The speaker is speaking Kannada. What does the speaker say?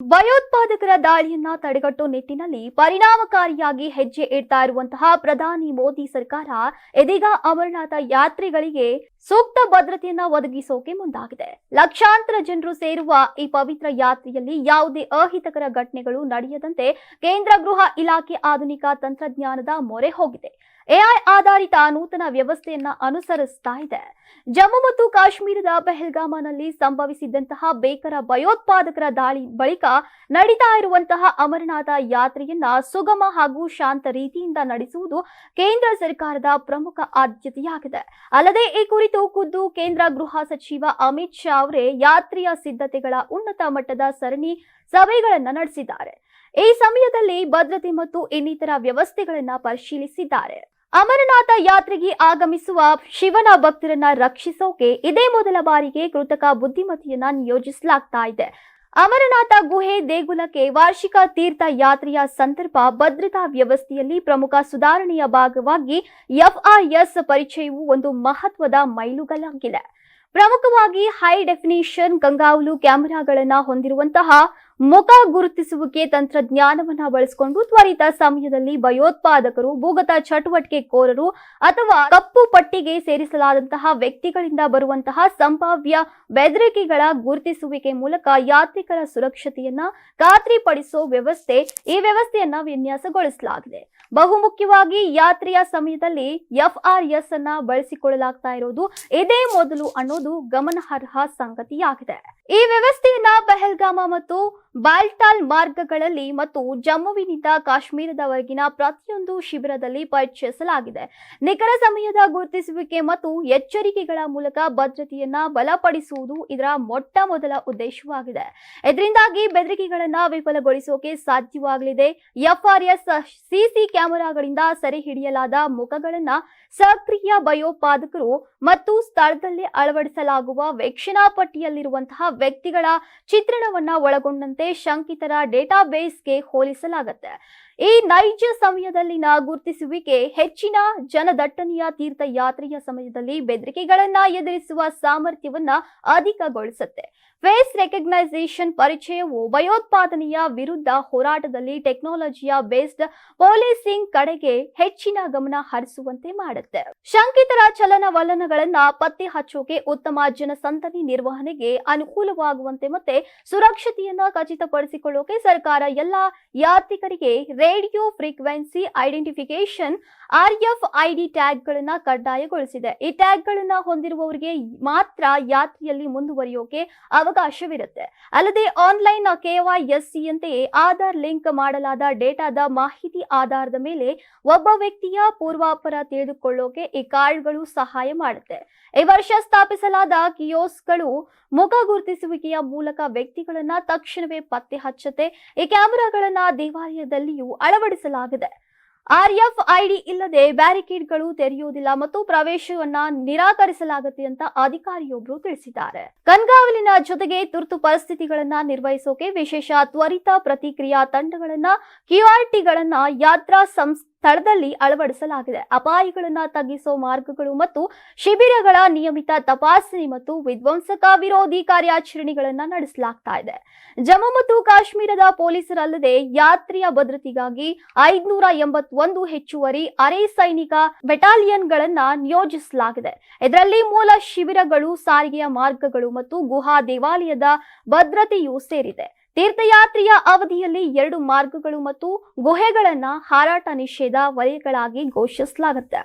ಭಯೋತ್ಪಾದಕರ ದಾಳಿಯನ್ನ ತಡೆಗಟ್ಟುವ ನಿಟ್ಟಿನಲ್ಲಿ ಪರಿಣಾಮಕಾರಿಯಾಗಿ ಹೆಜ್ಜೆ ಇಡ್ತಾ ಇರುವಂತಹ ಪ್ರಧಾನಿ ಮೋದಿ ಸರ್ಕಾರ ಇದೀಗ ಅಮರನಾಥ ಯಾತ್ರಿಗಳಿಗೆ ಸೂಕ್ತ ಭದ್ರತೆಯನ್ನ ಒದಗಿಸೋಕೆ ಮುಂದಾಗಿದೆ. ಲಕ್ಷಾಂತರ ಜನರು ಸೇರುವ ಈ ಪವಿತ್ರ ಯಾತ್ರೆಯಲ್ಲಿ ಯಾವುದೇ ಅಹಿತಕರ ಘಟನೆಗಳು ನಡೆಯದಂತೆ ಕೇಂದ್ರ ಗೃಹ ಇಲಾಖೆ ಆಧುನಿಕ ತಂತ್ರಜ್ಞಾನದ ಮೊರೆ ಹೋಗಿದೆ. ಎಐ ಆಧಾರಿತ ನೂತನ ವ್ಯವಸ್ಥೆಯನ್ನ ಅನುಸರಿಸ್ತಾ ಇದೆ. ಜಮ್ಮು ಮತ್ತು ಕಾಶ್ಮೀರದ ಪೆಹಲ್ಗಾಮನಲ್ಲಿ ಸಂಭವಿಸಿದಂತಹ ಬೇಕರ ಭಯೋತ್ಪಾದಕರ ದಾಳಿ ಬಳಿಕ ನಡೀತಾ ಇರುವಂತಹ ಅಮರನಾಥ ಯಾತ್ರೆಯನ್ನ ಸುಗಮ ಹಾಗೂ ಶಾಂತ ರೀತಿಯಿಂದ ನಡೆಸುವುದು ಕೇಂದ್ರ ಸರ್ಕಾರದ ಪ್ರಮುಖ ಆದ್ಯತೆಯಾಗಿದೆ. ಅಲ್ಲದೆ ಈ ಕುರಿತು ಖುದ್ದು ಕೇಂದ್ರ ಗೃಹ ಸಚಿವ ಅಮಿತ್ ಶಾ ಅವರೇ ಯಾತ್ರೆಯ ಸಿದ್ಧತೆಗಳ ಉನ್ನತ ಮಟ್ಟದ ಸರಣಿ ಸಭೆಗಳನ್ನು ನಡೆಸಿದ್ದಾರೆ. ಈ ಸಮಯದಲ್ಲಿ ಭದ್ರತೆ ಮತ್ತು ಇನ್ನಿತರ ವ್ಯವಸ್ಥೆಗಳನ್ನ ಪರಿಶೀಲಿಸಿದ್ದಾರೆ. ಅಮರನಾಥ ಯಾತ್ರೆಗೆ ಆಗಮಿಸುವ ಶಿವನ ಭಕ್ತರನ್ನ ರಕ್ಷಿಸೋಕೆ ಇದೇ ಮೊದಲ ಬಾರಿಗೆ ಕೃತಕ ಬುದ್ಧಿಮತ್ತೆಯನ್ನ ನಿಯೋಜಿಸಲಾಗ್ತಾ ಇದೆ. ಅಮರನಾಥ ಗುಹೆ ದೇಗುಲಕ್ಕೆ ವಾರ್ಷಿಕ ತೀರ್ಥ ಯಾತ್ರೆಯ ಸಂದರ್ಭ ಭದ್ರತಾ ವ್ಯವಸ್ಥೆಯಲ್ಲಿ ಪ್ರಮುಖ ಸುಧಾರಣೆಯ ಭಾಗವಾಗಿ ಎಫ್ಐಎಸ್ ಪರಿಚಯವು ಒಂದು ಮಹತ್ವದ ಮೈಲುಗಲ್ಲಾಗಿದೆ. ಪ್ರಮುಖವಾಗಿ ಹೈ ಡೆಫಿನಿಷನ್ ಗಂಗಾವಲು ಕ್ಯಾಮೆರಾಗಳನ್ನು ಹೊಂದಿರುವಂತಹ ಮುಖ ಗುರುತಿಸುವಿಕೆ ತಂತ್ರಜ್ಞಾನವನ್ನ ಬಳಸಿಕೊಂಡು ತ್ವರಿತ ಸಮಯದಲ್ಲಿ ಭಯೋತ್ಪಾದಕರು, ಭೂಗತ ಚಟುವಟಿಕೆ ಕೋರರು ಅಥವಾ ಕಪ್ಪು ಪಟ್ಟಿಗೆ ಸೇರಿಸಲಾದಂತಹ ವ್ಯಕ್ತಿಗಳಿಂದ ಬರುವಂತಹ ಸಂಭಾವ್ಯ ಬೆದರಿಕೆಗಳ ಗುರುತಿಸುವಿಕೆ ಮೂಲಕ ಯಾತ್ರಿಕರ ಸುರಕ್ಷತೆಯನ್ನ ಖಾತ್ರಿಪಡಿಸುವ ವ್ಯವಸ್ಥೆ, ಈ ವ್ಯವಸ್ಥೆಯನ್ನ ವಿನ್ಯಾಸಗೊಳಿಸಲಾಗಿದೆ. ಬಹುಮುಖ್ಯವಾಗಿ ಯಾತ್ರೆಯ ಸಮಯದಲ್ಲಿ ಎಫ್ಆರ್ಎಸ್ ಅನ್ನ ಬಳಸಿಕೊಳ್ಳಲಾಗ್ತಾ ಇರೋದು ಇದೇ ಮೊದಲು ಅನ್ನೋದು ಗಮನಾರ್ಹ ಸಂಗತಿಯಾಗಿದೆ. ಈ ವ್ಯವಸ್ಥೆಯನ್ನ ಪೆಹಲ್ಗಾಮ ಮತ್ತು ಬಾಲ್ಟಾಲ್ ಮಾರ್ಗಗಳಲ್ಲಿ ಮತ್ತು ಜಮ್ಮುವಿನಿಂದ ಕಾಶ್ಮೀರದವರೆಗಿನ ಪ್ರತಿಯೊಂದು ಶಿಬಿರದಲ್ಲಿ ಪರಿಚಯಿಸಲಾಗಿದೆ. ನಿಖರ ಸಮಯದ ಗುರುತಿಸುವಿಕೆ ಮತ್ತು ಎಚ್ಚರಿಕೆಗಳ ಮೂಲಕ ಭದ್ರತೆಯನ್ನ ಬಲಪಡಿಸುವುದು ಇದರ ಮೊಟ್ಟ ಮೊದಲ ಉದ್ದೇಶವಾಗಿದೆ. ಇದರಿಂದಾಗಿ ಬೆದರಿಕೆಗಳನ್ನ ವಿಫಲಗೊಳಿಸೋಕೆ ಸಾಧ್ಯವಾಗಲಿದೆ. ಎಫ್ಆರ್ಎಸ್ ಸಿಸಿ ಕ್ಯಾಮೆರಾಗಳಿಂದ ಸೆರೆ ಹಿಡಿಯಲಾದ ಮುಖಗಳನ್ನ ಸಕ್ರಿಯ ಭಯೋತ್ಪಾದಕರು ಮತ್ತು ಸ್ಥಳದಲ್ಲಿ ಅಳವಡಿಸಲಾಗುವ ವೀಕ್ಷಣಾ ಪಟ್ಟಿಯಲ್ಲಿರುವಂತಹ ವ್ಯಕ್ತಿಗಳ ಚಿತ್ರಣವನ್ನ ಒಳಗೊಂಡಂತೆ जानते शंख की तरह डेटाबेस के खोली से लागत है ಈ ನೈಜ ಸಮಯದಲ್ಲಿನ ಗುರುತಿಸುವಿಕೆ ಹೆಚ್ಚಿನ ಜನದಟ್ಟಣೆಯ ತೀರ್ಥಯಾತ್ರೆಯ ಸಮಯದಲ್ಲಿ ಬೆದರಿಕೆಗಳನ್ನ ಎದುರಿಸುವ ಸಾಮರ್ಥ್ಯವನ್ನ ಅಧಿಕಗೊಳಿಸುತ್ತೆ. ಫೇಸ್ ರೆಕಗ್ನೈಸೇಷನ್ ಪರಿಚಯವು ಭಯೋತ್ಪಾದನೆಯ ವಿರುದ್ಧ ಹೋರಾಟದಲ್ಲಿ ಟೆಕ್ನಾಲಜಿಯ ಬೇಸ್ಡ್ ಪೊಲೀಸಿಂಗ್ ಕಡೆಗೆ ಹೆಚ್ಚಿನ ಗಮನ ಹರಿಸುವಂತೆ ಮಾಡುತ್ತೆ. ಶಂಕಿತರ ಚಲನವಲನಗಳನ್ನ ಪತ್ತೆ ಹಚ್ಚೋಕೆ ಉತ್ತಮ ಜನಸಂದಣಿ ನಿರ್ವಹಣೆಗೆ ಅನುಕೂಲವಾಗುವಂತೆ ಮತ್ತೆ ಸುರಕ್ಷತೆಯನ್ನ ಖಚಿತಪಡಿಸಿಕೊಳ್ಳೋಕೆ ಸರ್ಕಾರ ಎಲ್ಲಾ ಯಾತ್ರಿಕರಿಗೆ radio frequency identification RF ID ಟ್ಯಾಗ್ಗಳನ್ನು ಕಡ್ಡಾಯಗೊಳಿಸಿದೆ. ಈ ಟ್ಯಾಗ್ಗಳನ್ನು ಹೊಂದಿರುವವರಿಗೆ ಮಾತ್ರ ಯಾತ್ರೆಯಲ್ಲಿ ಮುಂದುವರಿಯೋಕೆ ಅವಕಾಶವಿರುತ್ತೆ. ಅಲ್ಲದೆ ಆನ್ಲೈನ್ ಕೆವೈಎಸ್ಸಿಯಂತೆಯೇ ಆಧಾರ್ ಲಿಂಕ್ ಮಾಡಲಾದ ಡೇಟಾದ ಮಾಹಿತಿ ಆಧಾರದ ಮೇಲೆ ಒಬ್ಬ ವ್ಯಕ್ತಿಯ ಪೂರ್ವಾಪರ ತಿಳಿದುಕೊಳ್ಳೋಕೆ ಈ ಕಾರ್ಡ್ಗಳು ಸಹಾಯ ಮಾಡುತ್ತೆ. ಈ ವರ್ಷ ಸ್ಥಾಪಿಸಲಾದ ಕಿಯೋಸ್ಗಳು ಮುಖ ಗುರುತಿಸುವಿಕೆಯ ಮೂಲಕ ವ್ಯಕ್ತಿಗಳನ್ನ ತಕ್ಷಣವೇ ಪತ್ತೆ ಹಚ್ಚುತ್ತೆ. ಈ ಕ್ಯಾಮೆರಾಗಳನ್ನ ದೇವಾಲಯದಲ್ಲಿಯೂ ಅಳವಡಿಸಲಾಗಿದೆ. ಆರ್ಎಫ್ ಐಡಿ ಇಲ್ಲದೆ ಬ್ಯಾರಿಕೇಡ್ಗಳು ತೆರೆಯುವುದಿಲ್ಲ ಮತ್ತು ಪ್ರವೇಶವನ್ನ ನಿರಾಕರಿಸಲಾಗುತ್ತೆ ಅಂತ ಅಧಿಕಾರಿಯೊಬ್ಬರು ತಿಳಿಸಿದ್ದಾರೆ. ಕಣ್ಗಾವಲಿನ ಜೊತೆಗೆ ತುರ್ತು ಪರಿಸ್ಥಿತಿಗಳನ್ನ ನಿರ್ವಹಿಸೋಕೆ ವಿಶೇಷ ತ್ವರಿತ ಪ್ರತಿಕ್ರಿಯಾ ತಂಡಗಳನ್ನ ಕ್ಯೂಆರ್ಟಿಗಳನ್ನ ಯಾತ್ರಾ ಸಂಸ್ ಸ್ಥಳದಲ್ಲಿ ಅಳವಡಿಸಲಾಗಿದೆ. ಅಪಾಯಗಳನ್ನು ತಗ್ಗಿಸುವ ಮಾರ್ಗಗಳು ಮತ್ತು ಶಿಬಿರಗಳ ನಿಯಮಿತ ತಪಾಸಣೆ ಮತ್ತು ವಿಧ್ವಂಸಕ ವಿರೋಧಿ ಕಾರ್ಯಾಚರಣೆಗಳನ್ನು ನಡೆಸಲಾಗ್ತಾ ಇದೆ. ಜಮ್ಮು ಮತ್ತು ಕಾಶ್ಮೀರದ ಪೊಲೀಸರಲ್ಲದೆ ಯಾತ್ರೆಯ ಭದ್ರತೆಗಾಗಿ ಐದ್ನೂರ ಎಂಬತ್ತೊಂದು ಹೆಚ್ಚುವರಿ ಅರೆ ಸೈನಿಕ ಬೆಟಾಲಿಯನ್ಗಳನ್ನ ನಿಯೋಜಿಸಲಾಗಿದೆ. ಇದರಲ್ಲಿ ಮೂಲ ಶಿಬಿರಗಳು ಸಾರಿಗೆಯ ಮಾರ್ಗಗಳು ಮತ್ತು ಗುಹಾ ದೇವಾಲಯದ ಭದ್ರತೆಯೂ ಸೇರಿದೆ. ತೀರ್ಥಯಾತ್ರೆಯ ಅವಧಿಯಲ್ಲಿ ಎರಡು ಮಾರ್ಗಗಳು ಮತ್ತು ಗುಹೆಗಳನ್ನ ಹಾರಾಟ ನಿಷೇಧ ವಲಯಗಳಾಗಿ ಘೋಷಿಸಲಾಗುತ್ತೆ.